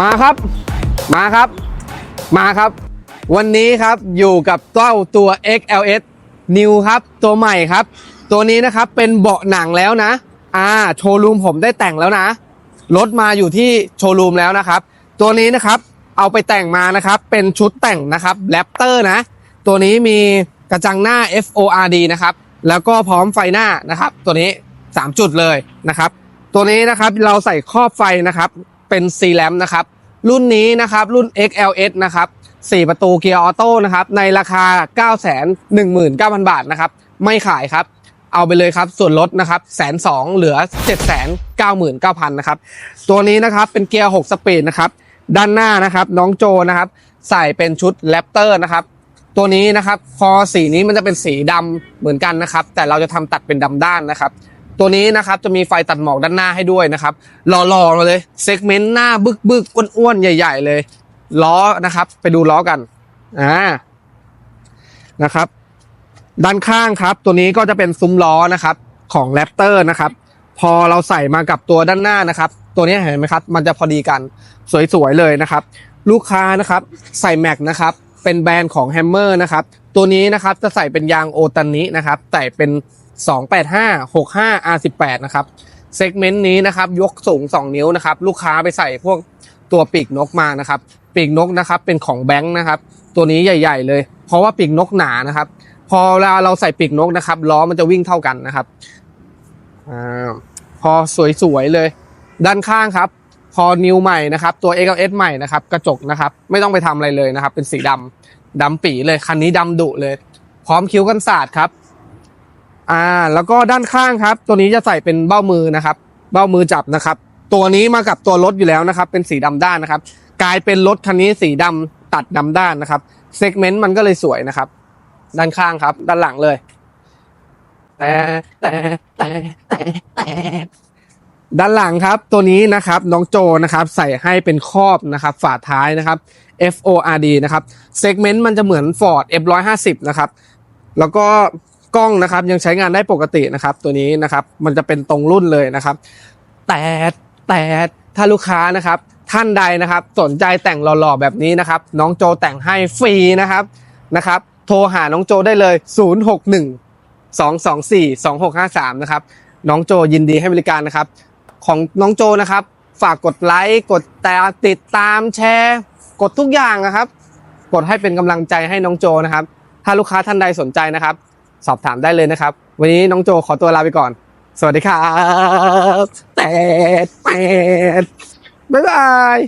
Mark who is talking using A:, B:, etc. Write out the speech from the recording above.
A: มาครับ มาครับ มาครับ วันนี้ครับอยู่กับเจ้าตัว XLS New ครับตัวใหม่ครับ ตัวนี้นะครับเป็นเบาะหนังแล้วนะ อ่า โชว์รูมผมได้แต่งแล้วนะ รถมาอยู่ที่โชว์รูมแล้วนะครับ ตัวนี้นะครับเอาไปแต่งมานะครับ เป็นชุดแต่งนะครับแรปเตอร์นะ ตัวนี้มีกระจังหน้า FORD นะครับ แล้วก็พร้อมไฟหน้านะครับ ตัวนี้ 3 จุดเลยนะครับ ตัวนี้นะครับเราใส่ครอบไฟนะครับเป็น C lamp นะครับ รุ่นนี้นะครับรุ่น XLS นะครับ4 ประตูเกียร์ออโต้นะครับในราคา 9 1 9 0 0 0 บาทนะครับ ไม่ขายครับ เอาไปเลยครับ ส่วนลดนะครับแสนสองเหลือ 7 9 9 0 0 0นะครับ ตัวนี้นะครับเป็นเกียร์ 6 สปีดนะครับ ด้านหน้านะครับน้องโจนะครับ ใส่เป็นชุดแรปเตอร์นะครับ ตัวนี้นะครับพอสีนี้มันจะเป็นสีดำเหมือนกันนะครับ แต่เราจะทำตัดเป็นดำด้านนะครับ ตัวนี้นะครับจะมีไฟตัดหมอกด้านหน้าให้ด้วยนะครับหล่อๆมาเลยเซกเมนต์หน้าบึกๆอ้วนๆใหญ่ ๆ เลย ล้อนะครับ ไปดูล้อกันอ่านะครับ ด้านข้างครับ ตัวนี้ก็จะเป็นซุ้มล้อนะครับ ของแรปเตอร์นะครับ พอเราใส่มากับตัวด้านหน้านะครับ ตัวนี้เห็นไหมครับ มันจะพอดีกันสวยๆเลยนะครับ ลูกค้านะครับ ใส่แม็กนะครับ เป็นแบรนด์ของแฮมเมอร์นะครับ ตัวนี้นะครับจะใส่เป็นยางโอตันนี้นะครับใส่เป็น 285 65 R18 นะครับเซกเมนต์นี้นะครับยกสูง 2 นิ้วนะครับลูกค้าไปใส่พวกตัวปีกนกมานะครับปีกนกนะครับเป็นของแบงค์นะครับตัวนี้ใหญ่ ๆ เลย เพราะว่าปีกนกหนานะครับ พอเวลาเราใส่ปีกนกนะครับล้อมันจะวิ่งเท่ากันนะครับอ่าพอสวยๆเลย ด้านข้างครับ พอนิวใหม่นะครับตัว x l s ใหม่นะครับกระจกนะครับไม่ต้องไปทำอะไรเลยนะครับ เป็นสีดำดำปีเลยคันนี้ดำดุเลย พร้อมคิ้วกันศาสตร์ครับอ่าแล้วก็ด้านข้างครับ ตัวนี้จะใส่เป็นเบ้ามือนะครับ เบ้ามือจับนะครับ ตัวนี้มากับตัวรถอยู่แล้วนะครับ เป็นสีดำด้านนะครับ กลายเป็นรถคันนี้สีดำตัดดำด้านนะครับเซกเมนต์มันก็เลยสวยนะครับ ด้านข้างครับ ด้านหลังเลยแต่แต่แต่แต่ ด้านหลังครับตัวนี้นะครับน้องโจนะครับใส่ให้เป็นครอบนะครับฝาท้ายนะครับ FORD นะครับเซกเมนต์มันจะเหมือน Ford F150 นะครับแล้วก็กล้องนะครับยังใช้งานได้ปกตินะครับ ตัวนี้นะครับมันจะเป็นตรงรุ่นเลยนะครับ แต่แต่ถ้าลูกค้านะครับท่านใดนะครับสนใจแต่งหล่อๆแบบนี้นะครับน้องโจแต่งให้ฟรีนะครับนะครับโทรหาน้องโจได้เลย 061 224 2653 นะครับน้องโจยินดีให้บริการนะครับ ของน้องโจนะครับ ฝากกดไลค์กดแต่ติดตามแชร์ กดทุกอย่างนะครับ กดให้เป็นกำลังใจให้น้องโจนะครับ ถ้าลูกค้าท่านใดสนใจนะครับ สอบถามได้เลยนะครับ วันนี้น้องโจขอตัวลาไปก่อน สวัสดีครับแต่แต่บ๊ายบาย